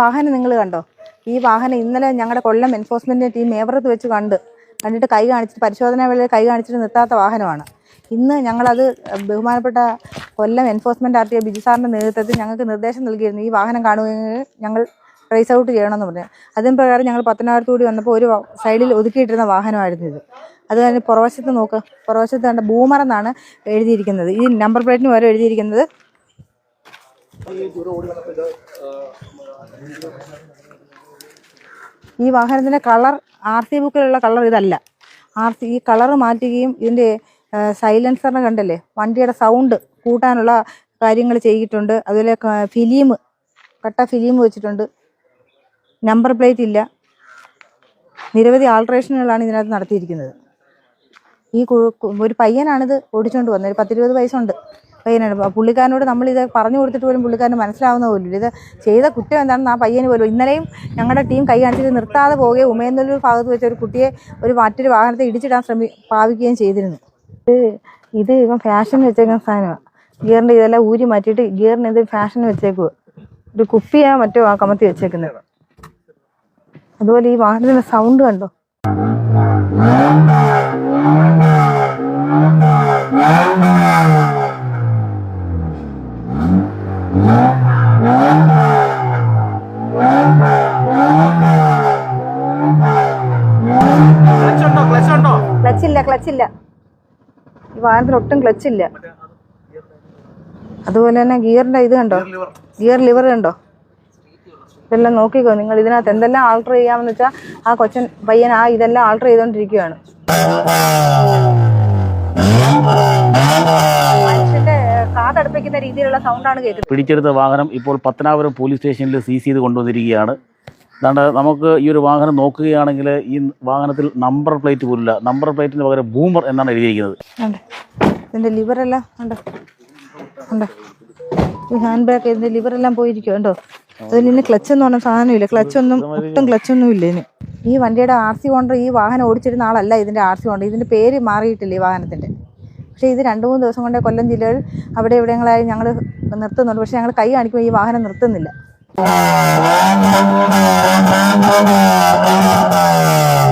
വാഹനം നിങ്ങൾ കണ്ടോ? ഈ വാഹനം ഇന്നലെ ഞങ്ങളുടെ കൊല്ലം എൻഫോഴ്സ്മെന്റ് ടീം ഏവറത്ത് വെച്ച് കണ്ട് കണ്ടിട്ട് കൈ കാണിച്ചിട്ട് പരിശോധന വേളയിൽ കൈ കാണിച്ചിട്ട് നിർത്താത്ത വാഹനമാണ്. ഇന്ന് ഞങ്ങളത് ബഹുമാനപ്പെട്ട Kollam enforcement R T Biju സാറിന്റെ നേതൃത്വത്തിൽ ഞങ്ങൾക്ക് നിർദ്ദേശം നൽകിയിരുന്നു. ഈ വാഹനം കാണുകയെങ്കിൽ ഞങ്ങൾ ട്രേസ് ഔട്ട് ചെയ്യണമെന്ന് പറഞ്ഞു. അതിന് പ്രകാരം ഞങ്ങൾ പത്തനാപുരത്ത് കൂടി വന്നപ്പോൾ ഒരു സൈഡിൽ ഒതുക്കിയിട്ടിരുന്ന വാഹനമായിരുന്നു ഇത്. അത് കഴിഞ്ഞ് പുറവശത്ത് നോക്ക് പുറവശത്ത് കണ്ട ബൂമർ എന്നാണ് എഴുതിയിരിക്കുന്നത്. ഈ നമ്പർ പ്ലേറ്റിന് വരെ എഴുതിയിരിക്കുന്നത് ഈ വാഹനത്തിന്റെ കളർ ആർ സി ബുക്കിലുള്ള കളർ ഇതല്ല. ആർ സി ഈ കളർ മാറ്റുകയും ഇതിന്റെ സൈലൻസറിനെ കണ്ടല്ലേ? വണ്ടിയുടെ സൗണ്ട് കൂട്ടാനുള്ള കാര്യങ്ങൾ ചെയ്തിട്ടുണ്ട്. അതുപോലെ ഫിലിം കട്ട ഫിലിം വെച്ചിട്ടുണ്ട്. നമ്പർ പ്ലേറ്റ് ഇല്ല. നിരവധി ആൾട്രേഷനുകളാണ് ഇതിനകത്ത് നടത്തിയിരിക്കുന്നത്. ഈ ഒരു പയ്യനാണിത് ഓടിച്ചുകൊണ്ട് വന്നത്. ഒരു പത്തിരുപത് വയസ്സുണ്ട്. പയ്യനാണ്. പുള്ളിക്കാരനോട് നമ്മൾ ഇത് പറഞ്ഞു കൊടുത്തിട്ട് പോലും പുള്ളിക്കാരന് മനസ്സിലാവുന്ന പോലും ഇത് ചെയ്ത കുറ്റം എന്താണെന്ന് ആ പയ്യന് പോലും ഇന്നലെയും ഞങ്ങളുടെ ടീം കൈ കാണിച്ചിട്ട് നിർത്താതെ പോവുകയും ഉമയന്നല്ലൂർ ഭാഗത്ത് വെച്ച് ഒരു കുട്ടിയെ ഒരു മറ്റൊരു വാഹനത്തെ ഇടിച്ചിടാൻ ശ്രമി ഭാവിക്കുകയും ചെയ്തിരുന്നു. ഇത് ഇത് ഇപ്പം ഫാഷൻ വെച്ചേക്കുന്ന സാധനമാണ് ഗിയറിന്റെ ഇതെല്ലാം ഊരി മാറ്റിയിട്ട് ഗിയറിന് ഇത് ഫാഷൻ വെച്ചേക്കുക ഒരു കുപ്പിയാ മറ്റോ ആ കമത്തി വെച്ചേക്കുന്നത്. അതുപോലെ ഈ വാഹനത്തിന്റെ സൗണ്ട് കണ്ടോ ക്ലച്ച് ഉണ്ടോ ക്ലച്ച് ഉണ്ടോ ക്ലച്ചില്ല ക്ലച്ചില്ല. ഈ വാഹനത്തിന് ഒട്ടും ക്ലച്ചില്ല. അതുപോലെ തന്നെ ഗിയറിന്റെ ഇത് കണ്ടോ? Gear lever. കണ്ടോ? ഇതെല്ലാം നോക്കിക്കോ നിങ്ങൾ ഇതിനകത്ത് എന്തെല്ലാം ആൾട്ടർ ചെയ്യാമെന്ന് വെച്ചാൽ ആ കൊച്ചൻ പയ്യൻ ആ ഇതെല്ലാം ആൾട്ടർ ചെയ്തോണ്ടിരിക്കുകയാണ് മനുഷ്യന്റെ കാതടുപ്പിക്കുന്ന രീതിയിലുള്ള സൗണ്ടാണ് കേൾക്കുന്നത്. പിടിച്ചെടുത്ത വാഹനം ഇപ്പോൾ പത്തനാപുരം പോലീസ് സ്റ്റേഷനിൽ സീസ് ചെയ്ത് കൊണ്ടുവന്നിരിക്കുകയാണ്. അതുകൊണ്ട് നമുക്ക് ഈ ഒരു വാഹനം നോക്കുകയാണെങ്കിൽ ഈ വാഹനത്തിൽ നമ്പർ പ്ലേറ്റ് പോലില്ല നമ്പർ പ്ലേറ്റിന് പകരം ബൂമർ എന്നാണ് എഴുതിയിരിക്കുന്നത്. ഈ ഹാൻഡ് ബാഗ് ഇതിന്റെ ലിവറെല്ലാം പോയിരിക്കും ഉണ്ടോ അതിന് ക്ലച്ച് എന്ന് പറഞ്ഞ സാധനമില്ല ക്ലച്ച് ഒന്നും ഒട്ടും ക്ലച്ച് ഒന്നും ഇല്ല ഇനി. ഈ വണ്ടിയുടെ ആർ സി ഓണർ ഈ വാഹനം ഓടിച്ചിരുന്ന ആളല്ല ഇതിന്റെ ആർ സി ഓണർ ഇതിന്റെ പേര് മാറിയിട്ടില്ല ഈ വാഹനത്തിന്റെ. പക്ഷേ ഇത് രണ്ട് മൂന്ന് ദിവസം കൊണ്ടേ കൊല്ലം ജില്ലയിൽ അവിടെ എവിടെയെങ്കിലായി ഞങ്ങൾ നിർത്തുന്നുണ്ട്. പക്ഷെ ഞങ്ങൾ കൈ കാണിക്കുമ്പോൾ ഈ വാഹനം നിർത്തുന്നില്ല. Thank you.